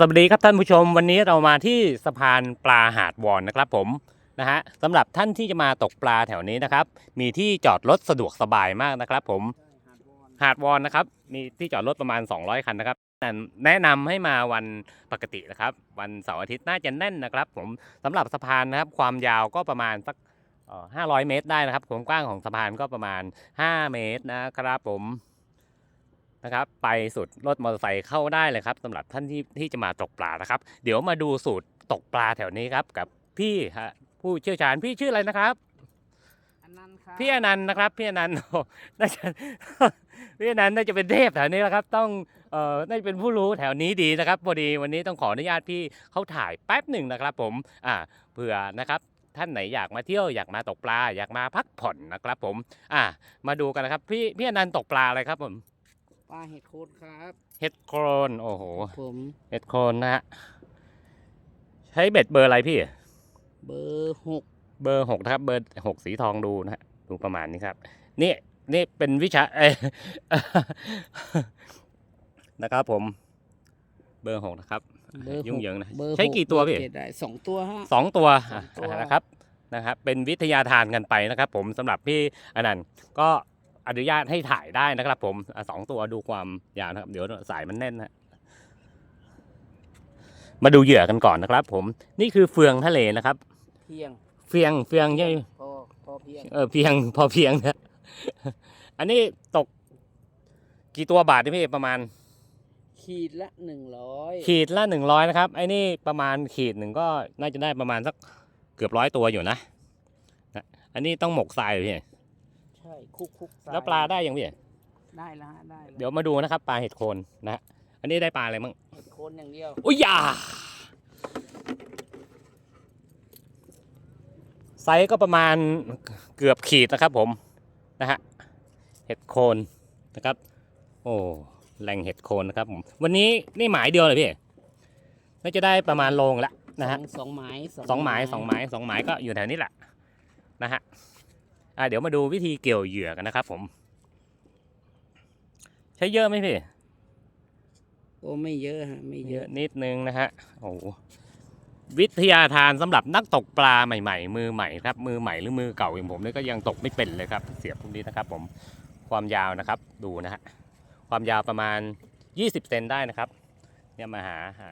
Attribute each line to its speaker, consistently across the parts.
Speaker 1: สวัสดีครับท่านผู้ชมวันนี้เรามาที่สะพานปลาหาดวอนนะครับผมนะฮะสำหรับท่านที่จะมาตกปลาแถวนี้นะครับ มีที่จอดรถสะดวกสบายมากนะครับ ผมหาดวอนนะครับ มีที่จอดรถประมาณ 200 คันนะครับแต่แนะนำให้มาวันปกตินะครับ วันเสาร์อาทิตย์น่าจะแน่นนะครับ ผมสำหรับสะพานนะครับ ความยาวก็ประมาณสัก500 เมตรได้นะครับความกว้างของสะพานก็ประมาณ 5 เมตรนะครับ ผม นะครับ ไปสุดรถมอเตอร์ไซค์เข้าได้เลยครับสำหรับท่านที่ที่จะมาตกปลานะครับ เดี๋ยวมาดูสูตรตกปลาแถวนี้ครับ กับพี่ฮะผู้เชี่ยวชาญพี่ชื่ออะไรนะครับ
Speaker 2: อันนั้นครับ
Speaker 1: พี่อนันต์นะครับพี่อนันต์โอ้น่าจะพี่อนันต์น่าจะเป็นเทพแถวนี้แล้วครับ ต้องเอ่อน่าจะเป็นผู้รู้แถวนี้ดีนะครับพอดีวันนี้ต้องขออนุญาตพี่เขาถ่ายแป๊บหนึ่งนะครับ ผมอ่าเผื่อนะครับท่านไหนอยากมาเที่ยวอยากมาตกปลาอยากมาพักผ่อนนะครับ ผม อ่ามาดูกันนะครับ พี่พี่อนันต์ตกปลาอะไรครับผม
Speaker 2: ปลาเห็ดโคนครับ
Speaker 1: เฮดโครนโอ้โห
Speaker 2: ผม
Speaker 1: เฮดโคนนะฮะใช้เบ็ดเบอร์อะไรพี่
Speaker 2: เบอร์หก
Speaker 1: เบอร์หกนะครับ เบอร์หกสีทองดูนะฮะดูประมาณนี้ครับ นี่นี่เป็นวิชาเอยนะครับผม เบอร์หกนะครับ
Speaker 2: เบอร์หก
Speaker 1: ยุ่งเหยิงนะ
Speaker 2: เบอร์
Speaker 1: ใช้กี่ตัว
Speaker 2: ห
Speaker 1: พี่
Speaker 2: เจ็ดได้สองตัวฮะ
Speaker 1: สองตัว
Speaker 2: สองตัว
Speaker 1: อะนะครับนะครับ เป็นวิทยาทานกันไปนะครับ ผมสำหรับพี่อนันต์ก็ อนุญาตให้ถ่ายได้นะครับ ผมอะสองตัวดูความยาวนะครับ เดี๋ยวสายมันแน่นนะมาดูเหยื่อกันก่อนนะครับ ผมนี่คือเฟืองทะเลนะครับ
Speaker 2: เพียง
Speaker 1: เฟียงเฟียงใช่ไหม
Speaker 2: พอพอเพียง
Speaker 1: เออเพียงพอเพียงนะอันนี้ตก กี่ตัวบาทนี่พี่ประมาณ
Speaker 2: ขีดละหนึ่งร้อย
Speaker 1: ขีดละหนึ่งร้อยนะครับไอ้นี่ประมาณขีดหนึ่งก็น่าจะได้ประมาณสักเกือบร้อยตัวอยู่นะนะอันนี้ต้องหมกทรายเลยพี่
Speaker 2: ใช่ คุกคุกทรย
Speaker 1: แล้วปลาได้ยังพี่
Speaker 2: ได้แล้วฮะได้แล้ว
Speaker 1: เดี๋ยวมาดูนะครับ ปลาเห็ดโคนนะฮะอันนี้ได้ปลาอะไรมั่ง
Speaker 2: เห็ดโคนอย่างเดียว
Speaker 1: อุ้ยยาไซส์ก็ประมาณเกือบขีดนะครับผมนะฮะเห็ดโคนนะครับ โอ้แหล่งเห็ดโคนนะครับผมวันนี้นี่หมายเดียวเลยพี่น่าจะได้ประมาณโลงละนะฮะ
Speaker 2: สองสองไม้
Speaker 1: สองหมายสองหมายสองหมายก็อยู่แถวนี้แหละนะฮะ อะเดี๋ยวมาดูวิธีเกี่ยวเหยื่อกันนะครับผม ใช้เยอะไหมพี่
Speaker 2: โอ้ไม่เยอะฮะไม่เย
Speaker 1: เย
Speaker 2: อะ
Speaker 1: อะนิดนึงนะฮะโอ้โหวิทยาทานสำหรับนักตกปลาใหม่ ๆ มือใหม่ครับ มือใหม่หรือมือเก่าอย่างผมเนี่ยก็ยังตกไม่เป็นเลยครับเสียบตรงนี้นะครับ ผมความยาวนะครับ ดูนะฮะความยาวประมาณ 20เซนได้นะครับ เนี่ยมาหาหา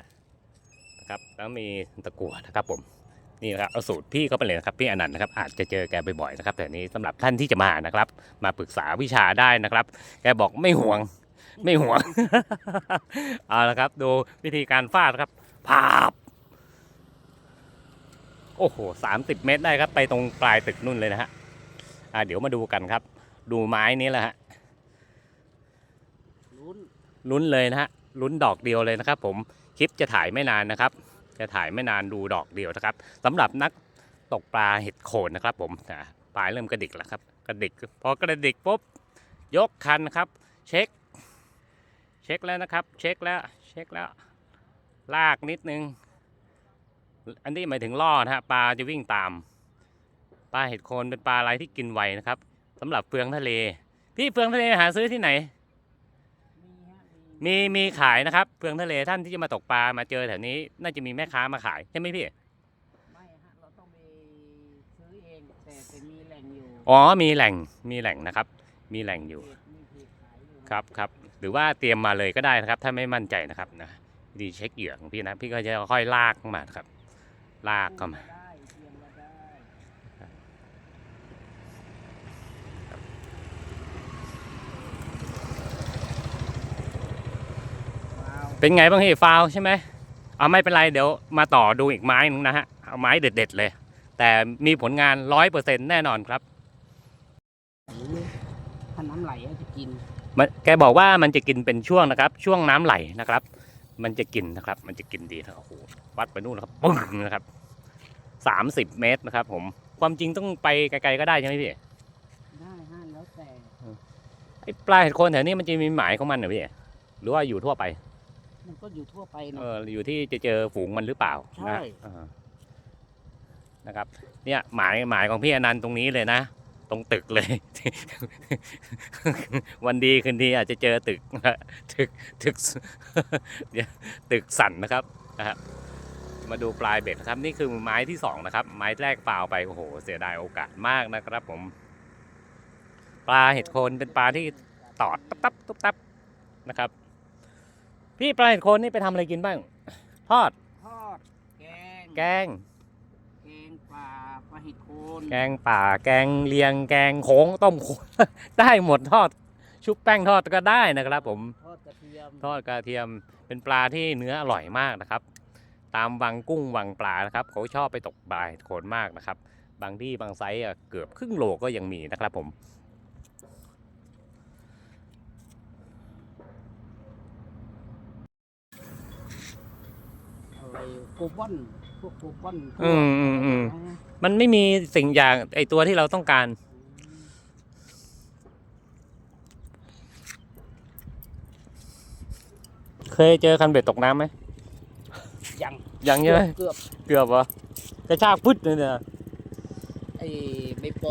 Speaker 1: นะครับแล้วมีตะกั่วนะครับผม นี่นะครับเอาสูตรพี่เขาไปเลยนะครับพี่อนันต์นะครับอาจจะเจอแกบ่อยๆนะครับแต่นี้สำหรับท่านที่จะมานะครับ มาปรึกษาวิชาได้นะครับ แกบอกไม่ห่วง ไม่ห่วงเอาละครับดูวิธีการฟาดครับพาบโอ้โหสามสิบเมตรได้ครับไปตรงปลายตึกนู่นเลยนะฮะอ่าเดี๋ยวมาดูกันครับ ดูไม้นี้แหละฮะ
Speaker 2: ลุ้น
Speaker 1: ลุ้นเลยนะฮะลุ้นดอกเดียวเลยนะครับ ผมคลิปจะถ่ายไม่นานนะครับ จะถ่ายไม่นานดูดอกเดียวนะครับสำหรับนักตกปลาเห็ดโคนนะครับ ผมปลายเริ่มกระดิกแล้วครับกระดิกพอกระดิกปุ๊บยกคันนะครับ เช็ค เช็คแล้วนะครับ เช็คแล้วเช็คแล้ว ลากนิดนึง อันนี้หมายถึงล่อนะฮะปลาจะวิ่งตามปลาเห็ดโคนเป็นปลาอะไรที่กินไวนะครับสำหรับเฟืองทะเล พี่เฟืองทะเลหาซื้อที่ไหน
Speaker 2: มี
Speaker 1: มีมีขายนะครับเฟืองทะเลท่านที่จะมาตกปลามาเจอแถวนี้ น่าจะมีแม่ค้ามาขายใช่ไหมพี่
Speaker 2: ไม่ฮะเราต้องไปซื้อเองแต่แต่มีแหล่งอยู่
Speaker 1: อ๋อมีแหล่งมีแหล่งนะครับ มีแหล่งอยู่
Speaker 2: เพจมีเพจขายอยู่
Speaker 1: ครับครับ หรือว่าเตรียมมาเลยก็ได้นะครับ ถ้าไม่มั่นใจนะครับนะดีเช็คเหยื่อของพี่นะพี่ก็จะค่อยลากเข้ามานะครับลากเข้ามา
Speaker 2: ได้เตรียมมาได้ ว้าว
Speaker 1: เป็นไงบ้างพี่ฟาวใช่ไหมเอาไม่เป็นไรเดี๋ยวมาต่อดูอีกไม้หนึงนะฮะเอาไม้เด็ด ๆ เลย แต่มีผลงานร้อยเปอร์เซ็นต์แน่นอนครับ
Speaker 2: ถ้าน้ำไหลอะจะกิน
Speaker 1: มันแกบอกว่ามันจะกินเป็นช่วงนะครับ ช่วงน้ำไหลนะครับ มันจะกินนะครับ มันจะกินดีนะโอ้โหวัดไปนู่นนะครับปึ้งนะครับสามสิบเมตรนะครับ ผมความจริงต้องไปไกลๆก็ได้ใช่ไหมพี่
Speaker 2: ได้ฮะแล้วแต่
Speaker 1: ไอ้ปลาเห็ดโคนแถวนี้มันจะมีหมายของมันเหรอพี่หรือว่าอยู่ทั่วไป
Speaker 2: มันก็อยู่ทั่วไป
Speaker 1: เอ
Speaker 2: นะ
Speaker 1: ออยู่ที่จะเจอฝูงมันหรือเปล่า
Speaker 2: ใช่
Speaker 1: นะเออนะครับ เนี่ยหมายหมายของพี่อนันต์ตรงนี้เลยนะ ตรงตึกเลย วันดีคืนดีอาจจะเจอตึกนะฮะตึกตึกเดี๋ยวตึกสั่นนะครับนะฮะมาดูปลายเบ็ดนะครับ นี่คือไม้ที่สองนะครับ ไม้แรกเปล่าไปโอ้โห เสียดายโอกาสมากนะครับผม ปลาเห็ดโคนเป็นปลาที่ตอดตับตับตุ๊บตับนะครับ พี่ปลาเห็ดโคนนี่ไปทำอะไรกินบ้าง ทอด
Speaker 2: ทอด แกง
Speaker 1: แกง
Speaker 2: แกงปลาปลาเห็ดโคน
Speaker 1: แกงป่า แกงเลียง แกงโค้งต้มโค้ง ได้หมดทอด ชุบแป้งทอดก็ได้นะครับผม
Speaker 2: ทอดกระเทียม
Speaker 1: ทอดกระเทียม เป็นปลาที่เนื้ออร่อยมากนะครับ ตามวังกุ้งวังปลานะครับ เขาชอบไปตกปลาโขนมากนะครับ บางที่บางไซส์อะเกือบครึ่งโลก็ยังมีนะครับผม
Speaker 2: ไรโกบอนพวกโกบอนพวก
Speaker 1: อืมอืมอืมมันไม่มีสิ่งอย่างไอตัวที่เราต้องการ เคยเจอคันเบ็ดตกน้ำไหม
Speaker 2: ยัง
Speaker 1: ยังใช่ไหม
Speaker 2: เกือบ
Speaker 1: เกือบเหรอกระชากพุดเลยเนี่ย
Speaker 2: ไอ้ใบโปร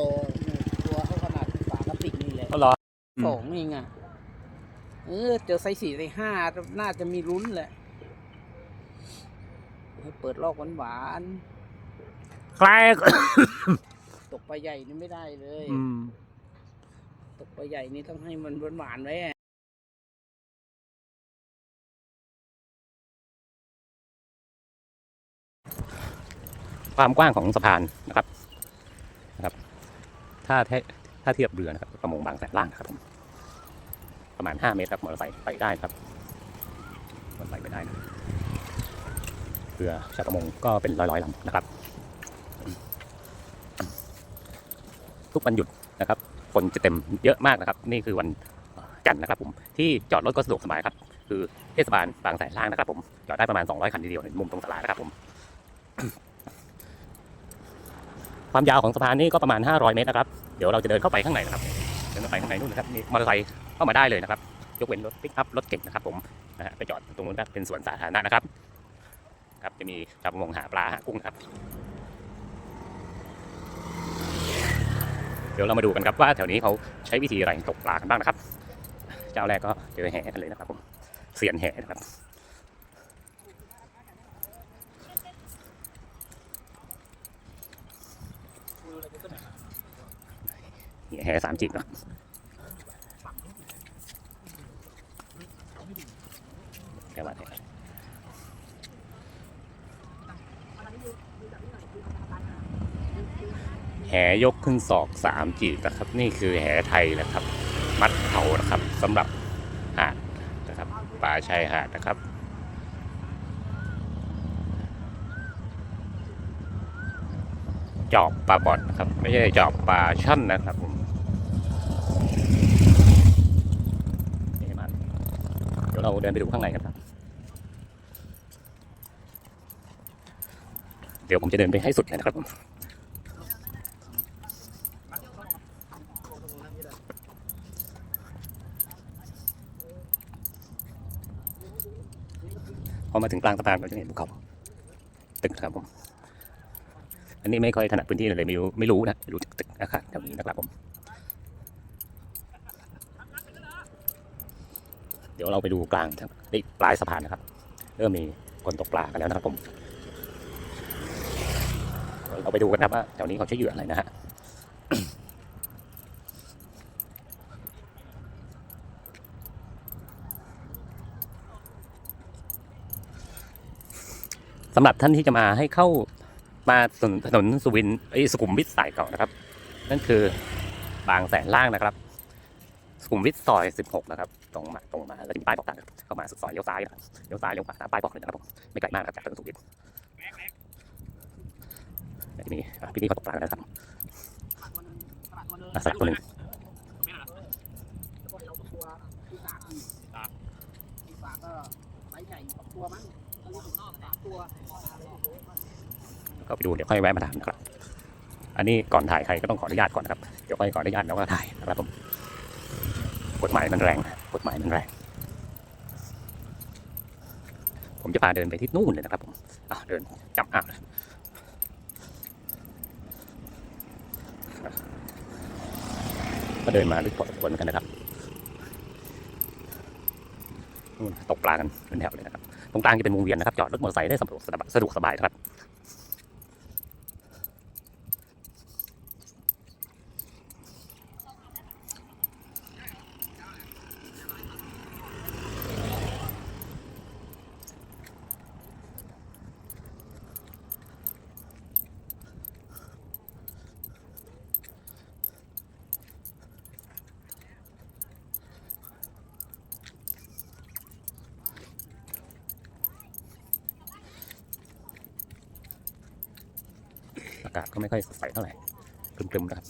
Speaker 2: ตัวเท่าขนาดฝากระติกนี่แหละ
Speaker 1: ก็เหรอ
Speaker 2: สองเองอะเออเจอไซส์สี่ไซส์ห้าน่าจะมีลุ้นแหละให้ เปิดลอกหวาน
Speaker 1: ใคร
Speaker 2: ๆตกปลาใหญ่นี่ไม่ได้เลย
Speaker 1: อืม
Speaker 2: ตกปลาใหญ่นี่ต้องให้มันหวานๆไว้อะ
Speaker 1: ความกว้างของสะพานนะครับนะครับ ถ้าเทถ้าเทียบเรือนะครับประมงบางแสนล่างนะครับผมประมาณ 5 เมตรครับมอเตอร์ไซค์ไปได้ครับมอเตอร์ไซค์ไปได้นะ เรือชาวประมงก็เป็นร้อยๆลำนะครับ ทุกวันหยุดนะครับ คนจะเต็มเยอะมากนะครับ นี่คือวันจันทร์นะครับผมที่จอดรถก็สะดวกสบายครับ คือเทศบาลบางแสนล่างนะครับ ผมจอดได้ประมาณ 200 คันทีเดียวในมุมตรงตลานะครับผมความยาวของสะพานนี้ก็ประมาณ 500 เมตรนะครับ เดี๋ยวเราจะเดินเข้าไปข้างในนะครับ เดินเข้าไปข้างในนู่นนะครับมีมอเตอร์ไซค์เข้ามาได้เลยนะครับ ยกเว้นรถปิกอัพรถเก่งนะครับ ผมนะฮะไปจอดตรงนู้นเป็นสวนสาธารณะนะครับ ครับจะมีชาวประมงหาปลาหากุ้งครับ เดี๋ยวเรามาดูกันครับว่าแถวนี้เขาใช้วิธีอะไรตกปลากันบ้างนะครับ เจ้าแรกก็เจอแห่กันเลยนะครับผมเสียนแห่นะครับแห่สามจิบนะแค่ว่าแห่ แหยกขึ้นศอกสามจีบนะครับ นี่คือแห่ไทยนะครับ มัดเขานะครับสำหรับหาดนะครับป่าชายหาดนะครับจอบปลาบอดนะครับ ไม่ใช่จอบปลาช่อนนะครับผมเดี๋ยวเราเดินไปดูข้างในกันครับ เดี๋ยวผมจะเดินไปให้สุดเลยนะครับผม พอมาถึงกลางสะพานเราจะเห็นภูเขาตึกนะครับผม อันนี้ไม่ค่อยถนัดพื้นที่เลยไม่รู้ไม่รู้นะรู้จักตึกอาคารแถวนี้นะครับผม เดี๋ยวเราไปดูกลางครับนี่ปลายสะพานนะครับ เริ่มมีคนตกปลากันแล้วนะครับผม เราไปดูกันครับว่าแถวนี้เขาใช้เหยื่ออะไรนะฮะำหรับท่านที่จะมาให้เข้ามาถนนถนนสุวินไอ้สุขุมวิทสายเก่านะครับ นั่นคือบางแสนล่างนะครับ สุขุมวิทซอย 16 นะครับ ตรงมาตรงมาแล้วจะมีป้ายบอกทางเข้ามาสุดซอยเลี้ยวซ้ายนะครับเลี้ยวซ้ายเลี้ยวขวาตามป้ายบอกเลยนะครับผมไม่ไกลมากครับจากถนนสุขุมวิทแล้วจะมีอ่พี่นี่เขาตกปลากันนะครับสลักตัวหนึ่ง
Speaker 2: แล้วก็เราตัวใหญ่ตัวมั้งตัวถึงน ก็
Speaker 1: ไปดูเดี๋ยวค่อยแวะมาถามนะครับ อันนี้ก่อนถ่ายใครก็ต้องขออนุญาตก่อนนะครับ เดี๋ยวค่อยขออนุญาตแล้วก็ถ่ายนะครับผม กฎหมายมันแรงนะกฎหมายมันแรง ผมจะพาเดินไปที่นู่นเลยนะครับผมอะเดินจับอะก็เดินมาลึกพอสมควรเหมือนกันนะครับนู่นตกปลากันเป็นแถวเลยนะครับ ตรงกลางจะเป็นวงเวียนนะครับจอดรถมอเตอร์ไซค์ได้สะดวกสบายสะดวกสบายนะครับ อากาศก็ไม่ค่อยสดใสเท่าไหร่ตึมๆนะครับ